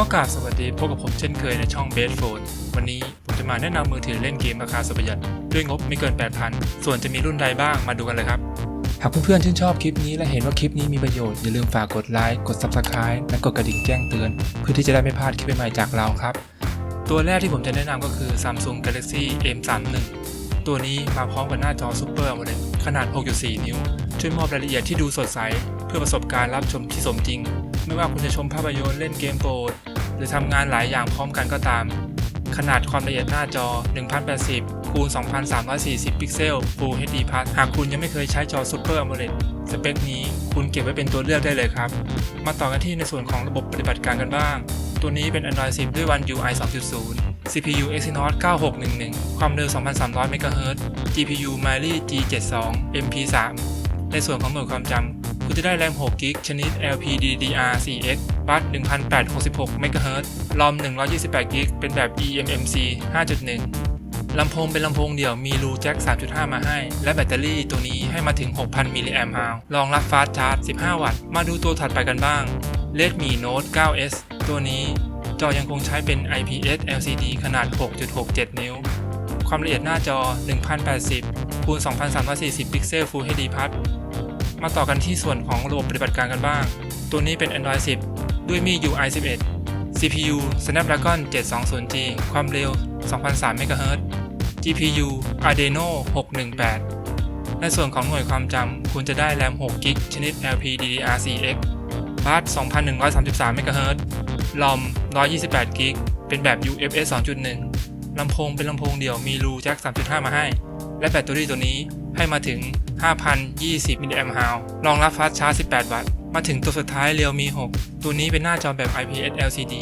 ก็กราบสวัสดีพบกับผมเช่นเคยในช่องเบสโฟนวันนี้ผมจะมาแนะนำมือถือเล่นเกมราคาสุประหยัดด้วยงบไม่เกิน 8,000 ส่วนจะมีรุ่นใดบ้างมาดูกันเลยครับ หากเพื่อนๆชื่นชอบคลิปนี้และเห็นว่าคลิปนี้มีประโยชน์ อย่าลืมฝากกดไลค์กด Subscribe และกดกระดิ่งแจ้งเตือน เพื่อที่จะได้ไม่พลาดคลิปใหม่ๆจากเราครับ ตัวแรกที่ผมจะแนะนำก็คือ Samsung Galaxy M31 ตัวนี้มาพร้อมกับหน้าจอ Super AMOLED ขนาด 6.4 นิ้ว ช่วยมอบรายละเอียดที่ดูสดใส เพื่อประสบการณ์รับชมที่สมจริง ไม่ว่าคุณจะชมภาพยนตร์เล่นเกมโปรด หรือทำงานหลายอย่างพร้อมกันก็ตาม ขนาดความละเอียดหน้าจอ 1080 คูณ 2340 พิกเซล Full HD Plus หากคุณยังไม่เคยใช้จอ Super AMOLED สเปคนี้คุณเก็บไว้เป็นตัวเลือกได้เลยครับ มาต่อกันที่ในส่วนของระบบปฏิบัติการกันบ้าง ตัวนี้เป็น Android 10 ด้วย One UI 2.0 CPU Exynos 9611 ความเร็ว 2,300 MHz GPU Mali G72 MP3 ในส่วนของหน่วยความจำ คุณจะได้แรม6 g b ชนิด LPDDR4X บัส1866 MHz ROM 128 g b เป็นแบบ eMMC 5.1 ลำโพงเป็นลำโพงเดี่ยวมีรูแจ็ค 3.5 มาให้ และแบตเตอรี่ตัวนี้ให้มาถึง 6,000 มิลลิแอมป์ฮาวรองรับฟาสชาร์จ 15 วัตต์ มาดูตัวถัดไปกันบ้าง Redmi Note 9s ตัวนี้จอยังคงใช้เป็น IPS LCD ขนาด 6.67 นิ้ว ความละเอียดหน้าจอ 1080 คูณ 2340 พิกเซล Full HD Plus มาต่อกันที่ส่วนของระบบปฏิบัติการกันบ้าง ตัวนี้เป็น Android 10 ด้วยมี UI 11 CPU Snapdragon 720G ความเร็ว 2,003 MHz GPU Adreno 618 ในส่วนของหน่วยความจำคุณจะได้แรม6 g b ชนิด LPDDR4X บัส2,133 MHz ROM 128 g b เป็นแบบ UFS 2.1 ลำโพงเป็นลำโพงเดี่ยวมีรูแจ็ค3.5 มาให้ และแบตเตอรี่ตัวนี้ให้มาถึง 5,020 mAh รองรับฟาสชาร์จ 18 วัตต์ มาถึงตัวสุดท้ายเรียวมี 6 ตัวนี้เป็นหน้าจอแบบ IPS LCD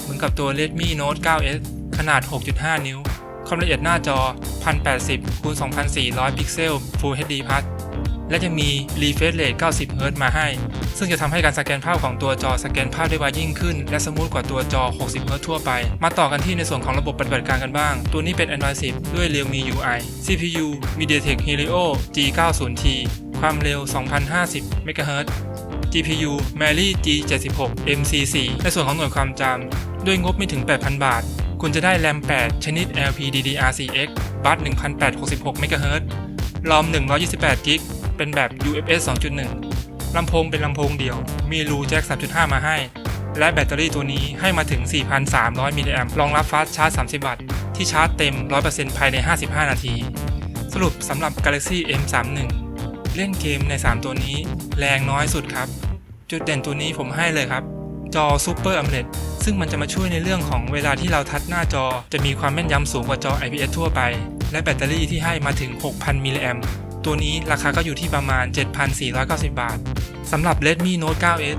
เหมือนกับตัว Redmi Note 9s ขนาด 6.5 นิ้ว ความละเอียดหน้าจอ 1080 x 2400 พิกเซล Full HD Plus และยังมี refresh rate 90 Hz มาให้ ซึ่งจะทำให้การสแกนภาพของตัวจอสแกนภาพได้ไวยิ่งขึ้น และสมูทกว่าตัวจอ 60 Hz ทั่วไป มาต่อกันที่ในส่วนของระบบปฏิบัติการกันบ้าง ตัวนี้เป็น Android 10 ด้วย Realme UI CPU MediaTek Helio G90T ความเร็ว 2050 MHz GPU Mali G76 MC4 ในส่วนของหน่วยความจำด้วยงบไม่ถึง 8,000 บาท คุณจะได้แรม 8 ชนิด LPDDR4X บัส1866 MHz ROM 128 g b เป็นแบบ UFS 2.1 ลำโพงเป็นลำโพงเดียว มีรูแจ็ค 3.5 มาให้ และแบตเตอรี่ตัวนี้ให้มาถึง 4,300 มิลลิแอมป์รองรับฟาสชาร์จ 30 วัตต์ ที่ชาร์จเต็ม 100%ภายใน 55 นาที สรุปสำหรับ Galaxy M31 เล่นเกมใน 3 ตัวนี้ แรงน้อยสุดครับ จุดเด่นตัวนี้ผมให้เลยครับจอ Super AMOLED ซึ่งมันจะมาช่วยในเรื่องของเวลาที่เราทัชหน้าจอ จะมีความแม่นยำสูงกว่าจอ IPS ทั่วไป และแบตเตอรี่ที่ให้มาถึง 6,000 มิลลิแอมป์ ตัวนี้ราคาก็อยู่ที่ประมาณ 7,490 บาทสำหรับ Redmi Note 9s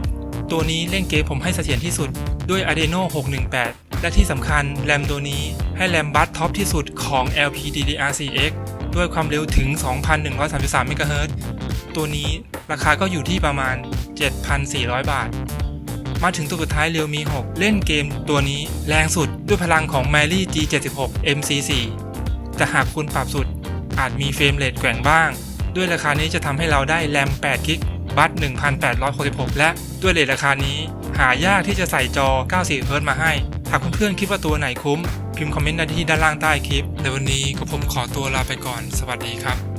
ตัวนี้เล่นเกมผมให้เสถียรที่สุดด้วย Adreno 618 และที่สำคัญแรมตัวนี้ให้แรมบัสท็อปที่สุดของ LPDDR4X ด้วยความเร็วถึง 2,133 MHz ตัวนี้ราคาก็อยู่ที่ประมาณ 7,400 บาท มาถึงตัวสุดท้าย Realme 6เล่นเกมตัวนี้แรงสุดด้วยพลังของ Mali G76 MC4 แต่หากคุณปรับสุด อาจมีเฟรมเรทแกว่งบ้าง ด้วยราคานี้จะทำให้เราได้แรม8กิกบัต1866 และด้วยเรทราคานี้ หายากที่จะใส่จอ 94เฮิรตซ์มาให้ หากเพื่อนๆคิดว่าตัวไหนคุ้ม พิมพ์คอมเมนต์ได้ที่ด้านล่างใต้คลิปในวันนี้ก็ผมขอตัวลาไปก่อน สวัสดีครับ